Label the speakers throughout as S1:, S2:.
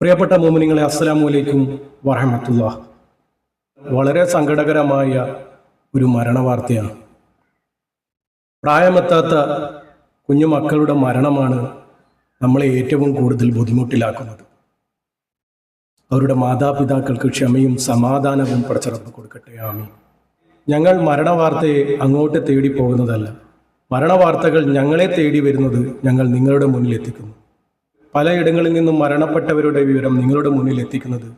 S1: പ്രിയപ്പെട്ട മോമിനിങ്ങളെ അസ്സലാമു അലൈക്കും വറഹമത്തുള്ള വളരെ സങ്കടകരമായ ഒരു മരണവാർത്തയാണ്. പ്രായമെത്താത്ത കുഞ്ഞു മക്കളുടെ മരണമാണ് നമ്മളെ ഏറ്റവും കൂടുതൽ ബുദ്ധിമുട്ടിലാക്കുന്നത്. അവരുടെ മാതാപിതാക്കൾക്ക് ക്ഷമയും സമാധാനവും പടച്ചിറപ്പ് കൊടുക്കട്ടെ ആമി ഞങ്ങൾ മരണവാർത്തയെ അങ്ങോട്ട് തേടി പോകുന്നതല്ല. മരണവാർത്തകൾ ഞങ്ങളെ തേടി വരുന്നത് ഞങ്ങൾ നിങ്ങളുടെ മുന്നിൽ എത്തിക്കുന്നു. പലയിടങ്ങളിൽ നിന്നും മരണപ്പെട്ടവരുടെ വിവരം നിങ്ങളുടെ മുന്നിൽ എത്തിക്കുന്നത്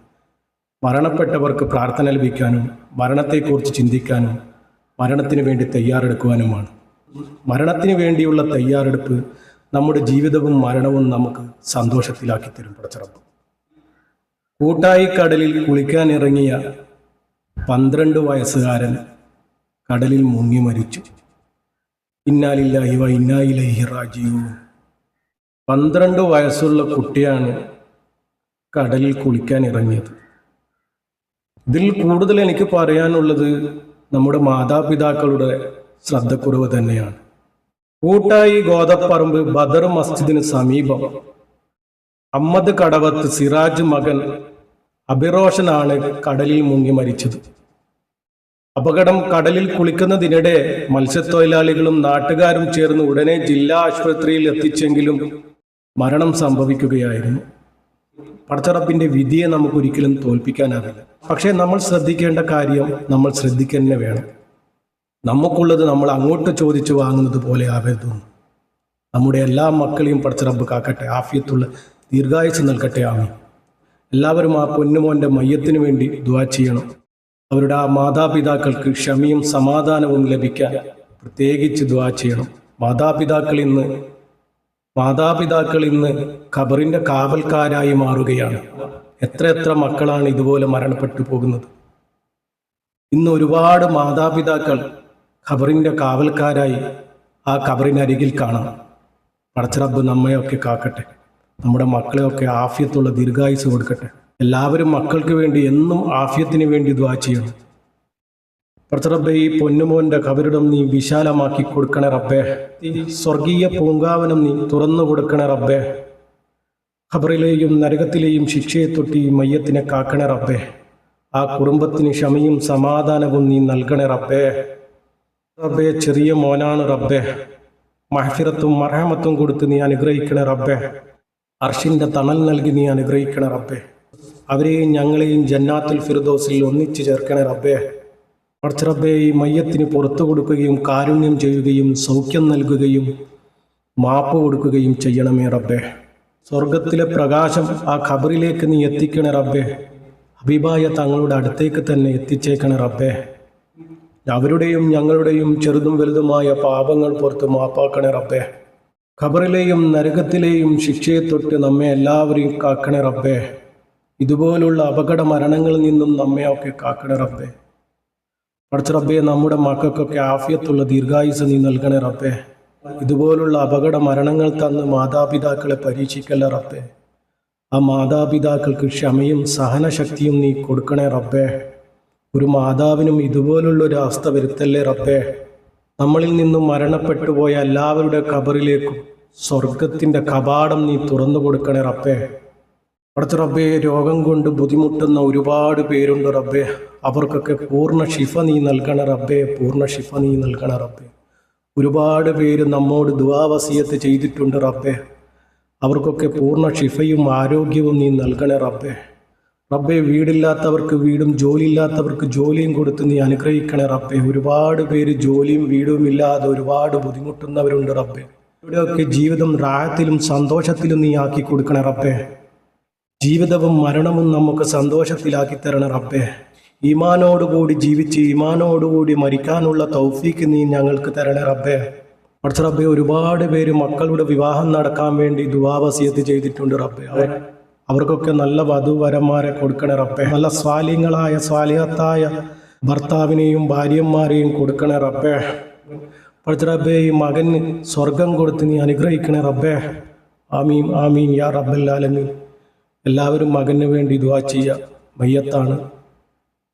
S1: മരണപ്പെട്ടവർക്ക് പ്രാർത്ഥന ലഭിക്കാനും മരണത്തെക്കുറിച്ച് ചിന്തിക്കാനും മരണത്തിന് വേണ്ടി തയ്യാറെടുക്കുവാനുമാണ്. മരണത്തിന് വേണ്ടിയുള്ള തയ്യാറെടുപ്പ് നമ്മുടെ ജീവിതവും മരണവും നമുക്ക് സന്തോഷത്തിലാക്കി തരും പടച്ചിറപ്പ് കൂട്ടായി കടലിൽ കുളിക്കാനിറങ്ങിയ പന്ത്രണ്ട് വയസ്സുകാരൻ കടലിൽ മുങ്ങി മരിച്ചു. ഇന്നാലില്ലാഹി വ ഇന്നായിലൈഹി റാജിയൂൻ പന്ത്രണ്ട് വയസ്സുള്ള കുട്ടിയാണ് കടലിൽ കുളിക്കാൻ ഇറങ്ങിയത്. ഇതിൽ കൂടുതൽ എനിക്ക് പറയാനുള്ളത് നമ്മുടെ മാതാപിതാക്കളുടെ ശ്രദ്ധക്കുറവ് തന്നെയാണ്. കൂട്ടായി ഗോതപ്പറമ്പ് ബദർ മസ്ജിദിന് സമീപം അമ്മദ് കടവത്ത് സിറാജ് മകൻ അഭിറോഷനാണ് കടലിൽ മുങ്ങി മരിച്ചത്. അപകടം കടലിൽ കുളിക്കുന്നതിനിടെ മത്സ്യത്തൊഴിലാളികളും നാട്ടുകാരും ചേർന്ന് ഉടനെ ജില്ലാ ആശുപത്രിയിൽ എത്തിച്ചെങ്കിലും മരണം സംഭവിക്കുകയായിരുന്നു. പടച്ചറപ്പിന്റെ വിധിയെ നമുക്ക് ഒരിക്കലും തോൽപ്പിക്കാനാവില്ല പക്ഷേ നമ്മൾ ശ്രദ്ധിക്കേണ്ട കാര്യം നമ്മൾ ശ്രദ്ധിക്കന്നെ വേണം. നമുക്കുള്ളത് നമ്മൾ അങ്ങോട്ട് ചോദിച്ചു വാങ്ങുന്നത് പോലെ ആവരുത്. നമ്മുടെ എല്ലാ മക്കളെയും പടച്ചറപ്പ് കാക്കട്ടെ. ആഫിയത്തുള്ള ദീർഘായുസ് നൽകട്ടെ. ആമി എല്ലാവരും ആ പൊന്നുമോന്റെ മയ്യത്തിന് വേണ്ടി ദ്വാ ചെയ്യണം. അവരുടെ ആ മാതാപിതാക്കൾക്ക് ക്ഷമയും സമാധാനവും ലഭിക്കാൻ പ്രത്യേകിച്ച് ദ്വാ ചെയ്യണം. മാതാപിതാക്കൾ ഇന്ന് മാതാപിതാക്കൾ ഇന്ന് ഖബറിന്റെ കാവൽക്കാരായി മാറുകയാണ്. എത്ര എത്ര മക്കളാണ് ഇതുപോലെ മരണപ്പെട്ടു പോകുന്നത്. ഇന്ന് ഒരുപാട് മാതാപിതാക്കൾ ഖബറിന്റെ കാവൽക്കാരായി ആ ഖബറിനരികിൽ കാണാം. പടച്ചറബ് നമ്മയൊക്കെ കാക്കട്ടെ. നമ്മുടെ മക്കളെയൊക്കെ ആഫ്യത്തുള്ള ദീർഘായുസ് കൊടുക്കട്ടെ. എല്ലാവരും മക്കൾക്ക് വേണ്ടി എന്നും ആഫ്യത്തിന് വേണ്ടി ദ്വാ ചെയ്യണം. പടച്ചറബ്ബെ ഈ പൊന്നുമോന്റെ കബരിടം നീ വിശാലമാക്കി കൊടുക്കണേ റബ്ബേ. സ്വർഗീയ പൂങ്കാവനം നീ തുറന്നു കൊടുക്കണേ റബ്ബേ. ഖബറിലെയും നരകത്തിലെയും ശിക്ഷയെ തൊട്ടി മയ്യത്തിനെ കാക്കണേ റബ്ബേ. ആ കുടുംബത്തിന് ക്ഷമയും സമാധാനവും നീ നൽകണേ റബ്ബേ. റബ്ബേ ചെറിയ മോനാണ് റബ്ബേ. മഹഫിറത്തും മർഹമത്തും കൊടുത്ത് നീ അനുഗ്രഹിക്കണേ റബ്ബേ. അർഷിന്റെ തണൽ നൽകി നീ അനുഗ്രഹിക്കണേ റബ്ബേ. അവരെയും ഞങ്ങളെയും ജന്നാത്തുൽ ഫിർദോസിൽ ഒന്നിച്ചു ചേർക്കണേ റബ്ബേ. പടച്ചറബ്ബെ ഈ മയ്യത്തിന് പുറത്തു കൊടുക്കുകയും കാരുണ്യം ചെയ്യുകയും സൗഖ്യം നൽകുകയും മാപ്പ് കൊടുക്കുകയും ചെയ്യണമേ റബ്ബേ. സ്വർഗത്തിലെ പ്രകാശം ആ ഖബറിലേക്ക് നീ എത്തിക്കണേ റബ്ബേ. ഹബീബായ തങ്ങളുടെ അടുത്തേക്ക് തന്നെ എത്തിച്ചേക്കണേ റബ്ബേ. അവരുടെയും ഞങ്ങളുടെയും ചെറുതും വലുതുമായ പാപങ്ങൾ പുറത്ത് മാപ്പാക്കണേ റബ്ബേ. ഖബറിലെയും നരകത്തിലെയും ശിക്ഷയെ തൊട്ട് നമ്മെ എല്ലാവരെയും കാക്കണേ റബ്ബേ. ഇതുപോലുള്ള അപകട മരണങ്ങളിൽ നിന്നും നമ്മയൊക്കെ കാക്കണേ റബ്ബേ. പഠിച്ച റബ്ബേ നമ്മുടെ മക്കൾക്കൊക്കെ ആഫിയത്തുള്ള ദീർഘായുസ് നീ നൽകണേ റബ്ബേ. ഇതുപോലുള്ള അപകട മരണങ്ങൾ തന്ന് മാതാപിതാക്കളെ പരീക്ഷിക്കല്ല റബ്ബേ. ആ മാതാപിതാക്കൾക്ക് ക്ഷമയും സഹനശക്തിയും നീ കൊടുക്കണേ റബ്ബേ. ഒരു മാതാവിനും ഇതുപോലുള്ള ഒരു അവസ്ഥ വരുത്തല്ലേ റബ്ബേ. നമ്മളിൽ നിന്നും മരണപ്പെട്ടു പോയ എല്ലാവരുടെ കബറിലേക്കും സ്വർഗത്തിന്റെ കപാടം നീ തുറന്നു കൊടുക്കണേ റബ്ബേ. അടുത്ത റബ്ബെ രോഗം കൊണ്ട് ബുദ്ധിമുട്ടുന്ന ഒരുപാട് പേരുണ്ട് റബ്ബെ. അവർക്കൊക്കെ പൂർണ ഷിഫ നീ നൽകണ റബ്ബെ പൂർണ ഷിഫ നീ നൽകണ റബ്ബെ. ഒരുപാട് പേര് നമ്മോട് ദുവാവസീയത്ത് ചെയ്തിട്ടുണ്ട് റബ്ബെ. അവർക്കൊക്കെ പൂർണ ഷിഫയും ആരോഗ്യവും നീ നൽകണേ റബ്ബെ. റബ്ബെ വീടില്ലാത്തവർക്ക് വീടും ജോലിയില്ലാത്തവർക്ക് ജോലിയും കൊടുത്ത് നീ അനുഗ്രഹിക്കണേ റബ്ബെ. ഒരുപാട് പേര് ജോലിയും വീടും ഇല്ലാതെ ഒരുപാട് ബുദ്ധിമുട്ടുന്നവരുണ്ട് റബ്ബെ. ഇവിടെയൊക്കെ ജീവിതം റാഹത്തിലും സന്തോഷത്തിലും നീ ആക്കി കൊടുക്കണേ റബ്ബെ. ജീവിതവും മരണവും നമുക്ക് സന്തോഷത്തിലാക്കി തരണേ റബ്ബെ. ഈമാനോടുകൂടി ജീവിച്ച് ഈമാനോടുകൂടി മരിക്കാനുള്ള തൗഫീക്ക് നീ ഞങ്ങൾക്ക് തരണേ റബ്ബേ. അടുത്ത റബ്ബെ ഒരുപാട് പേര് മക്കളുടെ വിവാഹം നടക്കാൻ വേണ്ടി ദുവാവസിയത്ത് ചെയ്തിട്ടുണ്ട് റബ്ബെ. അവർ അവർക്കൊക്കെ നല്ല വധുവരന്മാരെ കൊടുക്കണേ റബ്ബെ. നല്ല സ്വാലിങ്ങളായ സ്വാലിഹത്തായ ഭർത്താവിനെയും ഭാര്യന്മാരെയും കൊടുക്കണേ റബ്ബേ. അടുത്ത റബ്ബെ ഈ മകന് സ്വർഗം കൊടുത്ത് നീ അനുഗ്രഹിക്കണേ റബ്ബേ. ആമീൻ ആമീൻ യാ റബ്ബല്ലാലമീൻ എല്ലാവരും മകന് വേണ്ടി ദുവാ ചെയ്യ. മയ്യത്താണ്.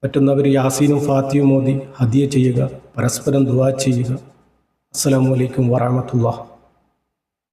S1: പറ്റുന്നവർ യാസീനും ഫാത്തിയും മോദി ഹദിയ ചെയ്യുക. പരസ്പരം ദുവാ ചെയ്യുക. അസ്സലാമു അലൈക്കും വറഹമത്തുള്ള